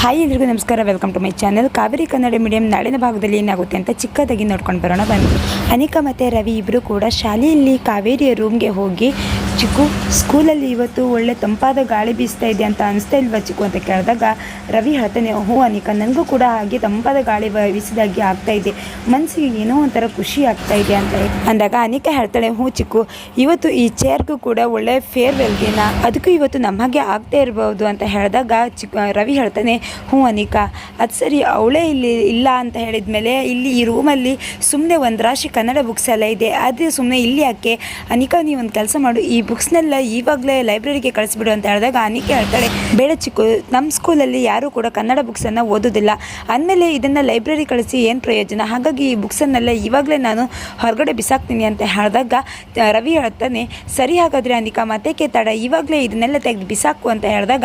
Hi ಎಲ್ರಿಗೂ ನಮಸ್ಕಾರ. Welcome to my channel Kaveri Kannada medium ನಾಳಿನ ಭಾಗದಲ್ಲಿ ಏನಾಗುತ್ತೆ ಅಂತ ಚಿಕ್ಕದಾಗಿ ನೋಡ್ಕೊಂಡು ಬರೋಣ ಬಂದು ಅನಿಕಾ ಮತ್ತು ರವಿ ಇಬ್ಬರು ಕೂಡ ಶಾಲೆಯಲ್ಲಿ ಕಾವೇರಿಯ ರೂಮ್ಗೆ ಹೋಗಿ ಚಿಕ್ಕು. ಸ್ಕೂಲಲ್ಲಿ ಇವತ್ತು ಒಳ್ಳೆ ತಂಪಾದ ಗಾಳಿ ಬೀಸ್ತಾ ಇದೆ ಅಂತ ಅನಿಸ್ತಾ ಇಲ್ವಾ ಚಿಕ್ಕು ಅಂತ ಕೇಳಿದಾಗ ರವಿ ಹೇಳ್ತಾನೆ ಹ್ಞೂ ಅನಿಕಾ ನನಗೂ ಕೂಡ ಹಾಗೆ ತಂಪಾದ ಗಾಳಿ ಬೀಸಿದಾಗೆ ಆಗ್ತಾ ಇದೆ. ಮನಸ್ಸಿಗೆ ಏನೋ ಒಂಥರ ಖುಷಿ ಆಗ್ತಾ ಇದೆ ಅಂತ ಅಂದಾಗ ಅನಿಕಾ ಹೇಳ್ತಾಳೆ, ಹ್ಞೂ ಚಿಕ್ಕು, ಇವತ್ತು ಈ ಚೇರ್ಗೂ ಕೂಡ ಒಳ್ಳೆ ಫೇರ್ವೆಲ್ಗೆನ? ಅದಕ್ಕೂ ಇವತ್ತು ನಮಗೆ ಆಗ್ತಾ ಇರ್ಬೋದು ಅಂತ ಹೇಳಿದಾಗ ಚಿಕ್ಕ ರವಿ ಹೇಳ್ತಾನೆ, ಹ್ಞೂ ಅನಿಕಾ, ಅದು ಸರಿ ಅವಳೇ ಇಲ್ಲಿ ಇಲ್ಲ ಅಂತ ಹೇಳಿದ್ಮೇಲೆ ಇಲ್ಲಿ ಈ ರೂಮಲ್ಲಿ ಸುಮ್ಮನೆ ಒಂದು ರಾಶಿ ಕನ್ನಡ ಬುಕ್ಸ್ ಎಲ್ಲ ಇದೆ. ಅದು ಸುಮ್ಮನೆ ಇಲ್ಲಿ ಯಾಕೆ? ಅನಿಕಾ ನೀವು ಒಂದು ಕೆಲಸ ಮಾಡು, ಈ ಬುಕ್ಸ್ನೆಲ್ಲ ಇವಾಗಲೇ ಲೈಬ್ರರಿಗೆ ಕಳಿಸ್ಬಿಡು ಅಂತ ಹೇಳಿದಾಗ ಅನಿಕೆ ಹೇಳ್ತಾಳೆ, ಬೇಡ ಚಿಕ್ಕು ನಮ್ಮ ಸ್ಕೂಲಲ್ಲಿ ಯಾರೂ ಕೂಡ ಕನ್ನಡ ಬುಕ್ಸನ್ನು ಓದೋದಿಲ್ಲ. ಅಂದಮೇಲೆ ಇದನ್ನು ಲೈಬ್ರರಿ ಕಳಿಸಿ ಏನು ಪ್ರಯೋಜನ? ಹಾಗಾಗಿ ಈ ಬುಕ್ಸನ್ನೆಲ್ಲ ಇವಾಗಲೇ ನಾನು ಹೊರಗಡೆ ಬಿಸಾಕ್ತೀನಿ ಅಂತ ಹೇಳಿದಾಗ ರವಿ ಹೇಳ್ತಾನೆ, ಸರಿ ಹಾಗಾದರೆ ಅನಿಕಾ, ಮತ್ತೆ ತಡ ಇವಾಗಲೇ ಇದನ್ನೆಲ್ಲ ತೆಗೆದು ಬಿಸಾಕು ಅಂತ ಹೇಳಿದಾಗ,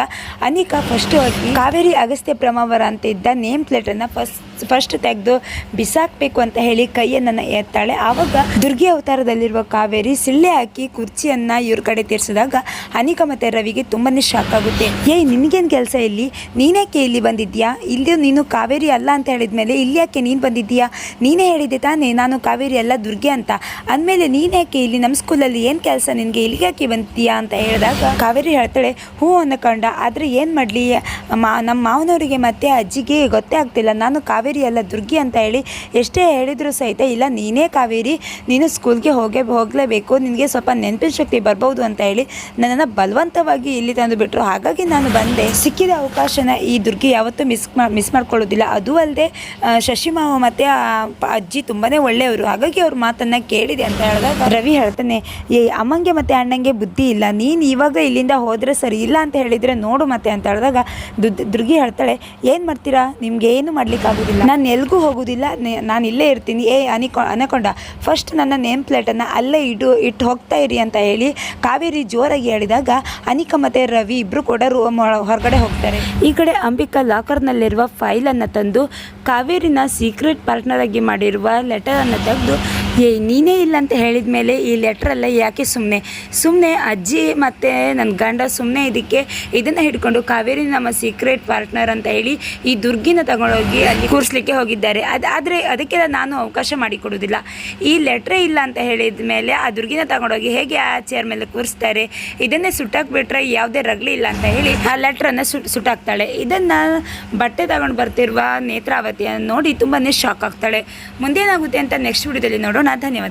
ಅನಿಕಾ ಫಸ್ಟು ಕಾವೇರಿ ಅಗಸ್ತ್ಯ ಪ್ರಮಾವರ ಅಂತ ಇದ್ದ ನೇಮ್ ಪ್ಲೇಟನ್ನು ಫಸ್ಟ್ ಫಸ್ಟ್ ತೆಗೆದು ಬಿಸಾಕಬೇಕು ಅಂತ ಹೇಳಿ ಕೈಯನ್ನು ಎತ್ತಾಳೆ. ಆವಾಗ ದುರ್ಗಿ ಅವತಾರದಲ್ಲಿರುವ ಕಾವೇರಿ ಸಿಳ್ಳೆ ಹಾಕಿ ಕುರ್ಚಿಯನ್ನು ಇವ್ರ ಕಡೆ ತೀರಿಸಿದಾಗ ಅನಿಕಾ ಮತ್ತು ರವಿಗೆ ತುಂಬನೇ ಶಾಕ್ ಆಗುತ್ತೆ. ಏಯ್, ನಿನಗೇನು ಕೆಲಸ ಇಲ್ಲಿ? ನೀನೇಕೆ ಇಲ್ಲಿ ಬಂದಿದ್ಯಾ ಇಲ್ಲಿ ನೀನು ಕಾವೇರಿ ಅಲ್ಲ ಅಂತ ಹೇಳಿದ್ಮೇಲೆ ಇಲ್ಲಿ ಯಾಕೆ ನೀನು ಬಂದಿದ್ದೀಯಾ? ನೀನೇ ಹೇಳಿದೆ ತಾನೇ, ನಾನು ಕಾವೇರಿ ಅಲ್ಲ ದುರ್ಗೆ ಅಂತ. ಅಂದಮೇಲೆ ನೀನ್ಯಾಕೆ ಇಲ್ಲಿ? ನಮ್ಮ ಸ್ಕೂಲಲ್ಲಿ ಏನು ಕೆಲಸ? ನಿನಗೆ ಇಲ್ಲಿ ಯಾಕೆ ಬಂತೀಯಾ ಅಂತ ಹೇಳಿದಾಗ ಕಾವೇರಿ ಹೇಳ್ತಾಳೆ, ಹ್ಞೂ ಅನ್ನಕೊಂಡ, ಆದರೆ ಏನು ಮಾಡಲಿ? ಮಾ ನಮ್ಮ ಮಾವನವರಿಗೆ ಮತ್ತೆ ಅಜ್ಜಿಗೆ ಗೊತ್ತೇ ಆಗ್ತಿಲ್ಲ. ನಾನು ಕಾವೇರಿ ಅಲ್ಲ, ದುರ್ಗಿ ಅಂತ ಹೇಳಿ ಎಷ್ಟೇ ಹೇಳಿದರೂ ಸಹಿತ, ಇಲ್ಲ, ನೀನೇ ಕಾವೇರಿ, ನೀನು ಸ್ಕೂಲ್ಗೆ ಹೋಗೇ, ಹೋಗಲೇಬೇಕು, ನಿನಗೆ ಸ್ವಲ್ಪ ನೆನಪಿನ ಶಕ್ತಿ ಬರ್ಬೋದು ಅಂತ ಹೇಳಿ ನನ್ನನ್ನು ಬಲವಂತವಾಗಿ ಇಲ್ಲಿ ತಂದು ಬಿಟ್ಟರು ಹಾಗಾಗಿ ನಾನು ಬಂದೆ. ಸಿಕ್ಕಿದ ಅವಕಾಶನ ಈ ದುರ್ಗಿ ಯಾವತ್ತೂ ಮಿಸ್ ಮಿಸ್ ಮಾಡ್ಕೊಳ್ಳೋದಿಲ್ಲ. ಅದು ಅಲ್ಲದೆ ಶಶಿ ಮಾವ ಮತ್ತು ಅಜ್ಜಿ ತುಂಬಾ ಒಳ್ಳೆಯವರು. ಹಾಗಾಗಿ ಅವ್ರ ಮಾತನ್ನು ಕೇಳಿದೆ ಅಂತ ಹೇಳಿದಾಗ ರವಿ ಹೇಳ್ತಾನೆ, ಏ, ಅಮ್ಮಂಗೆ ಮತ್ತು ಅಣ್ಣಂಗೆ ಬುದ್ಧಿ ಇಲ್ಲ. ನೀನು ಇವಾಗ ಇಲ್ಲಿಂದ ಹೋದರೆ ಸರಿ ಇಲ್ಲ ಅಂತ ಹೇಳಿದರೆ ನೋಡು ಮತ್ತೆ ಅಂತ ಹೇಳಿದಾಗ ದುರ್ಗಿ ಹೇಳ್ತಾಳೆ, ಏನು ಮಾಡ್ತೀರಾ? ನಿಮಗೆ ಏನು ಮಾಡ್ಲಿಕ್ಕಾಗೋದಿಲ್ಲ. ನಾನು ಎಲ್ಗೂ ಹೋಗೋದಿಲ್ಲ. ನಾನು ಇಲ್ಲೇ ಇರ್ತೀನಿ. ಏ, ಅನಿಕೊ ಅನಕೊಂಡ ಫಸ್ಟ್ ನನ್ನ ನೇಮ್ ಪ್ಲೇಟನ್ನು ಅಲ್ಲೇ ಇಡು ಇಟ್ಟು ಹೋಗ್ತಾ ಇರಿ ಅಂತ ಹೇಳಿ ಕಾವೇರಿ ಜೋರಾಗಿ ಹೇಳಿದಾಗ ಅನಿಕಾ ಮತ್ತು ರವಿ ಇಬ್ಬರು ಕೂಡ ರೂಮ್ ಹೊರಗಡೆ ಹೋಗ್ತಾರೆ. ಈ ಕಡೆ ಅಂಬಿಕಾ ಲಾಕರ್ನಲ್ಲಿರುವ ಫೈಲನ್ನು ತಂದು ಕಾವೇರಿನ ಸೀಕ್ರೆಟ್ ಪಾರ್ಟ್ನರಾಗಿ ಮಾಡಿರುವ ಲೆಟರನ್ನು ತೆಗೆದು ಏ, ನೀನೇ ಇಲ್ಲ ಅಂತ ಹೇಳಿದ ಮೇಲೆ ಈ ಲೆಟ್ರೆಲ್ಲ ಯಾಕೆ ಸುಮ್ಮನೆ ಸುಮ್ಮನೆ ಅಜ್ಜಿ ಮತ್ತು ನನ್ನ ಗಂಡ ಸುಮ್ಮನೆ ಇದಕ್ಕೆ ಇದನ್ನು ಹಿಡ್ಕೊಂಡು ಕಾವೇರಿ ನಮ್ಮ ಸೀಕ್ರೆಟ್ ಪಾರ್ಟ್ನರ್ ಅಂತ ಹೇಳಿ ಈ ದುರ್ಗಿನ ತಗೊಂಡೋಗಿ ಅಲ್ಲಿ ಕೂರಿಸ್ಲಿಕ್ಕೆ ಹೋಗಿದ್ದಾರೆ. ಅದು ಆದರೆ ಅದಕ್ಕೆಲ್ಲ ನಾನು ಅವಕಾಶ ಮಾಡಿಕೊಡೋದಿಲ್ಲ. ಈ ಲೆಟ್ರೇ ಇಲ್ಲ ಅಂತ ಹೇಳಿದ ಮೇಲೆ ಆ ದುರ್ಗಿನ ತಗೊಂಡೋಗಿ ಹೇಗೆ ಆ ಚೇರ್ ಮೇಲೆ ಕೂರಿಸ್ತಾರೆ? ಇದನ್ನೇ ಸುಟ್ಟಾಕ್ಬಿಟ್ರೆ ಯಾವುದೇ ರಗಲಿ ಇಲ್ಲ ಅಂತ ಹೇಳಿ ಆ ಲೆಟ್ರನ್ನು ಸುಟ್ ಸುಟ್ಟಾಕ್ತಾಳೆ. ಇದನ್ನು ಬಟ್ಟೆ ತಗೊಂಡು ಬರ್ತಿರುವ ನೇತ್ರಾವತಿಯನ್ನು ನೋಡಿ ತುಂಬಾ ಶಾಕ್ ಆಗ್ತಾಳೆ. ಮುಂದೇನಾಗುತ್ತೆ ಅಂತ ನೆಕ್ಸ್ಟ್ ವಿಡಿಯೋದಲ್ಲಿ ನೋಡೋಣ. ना धन्यवाद।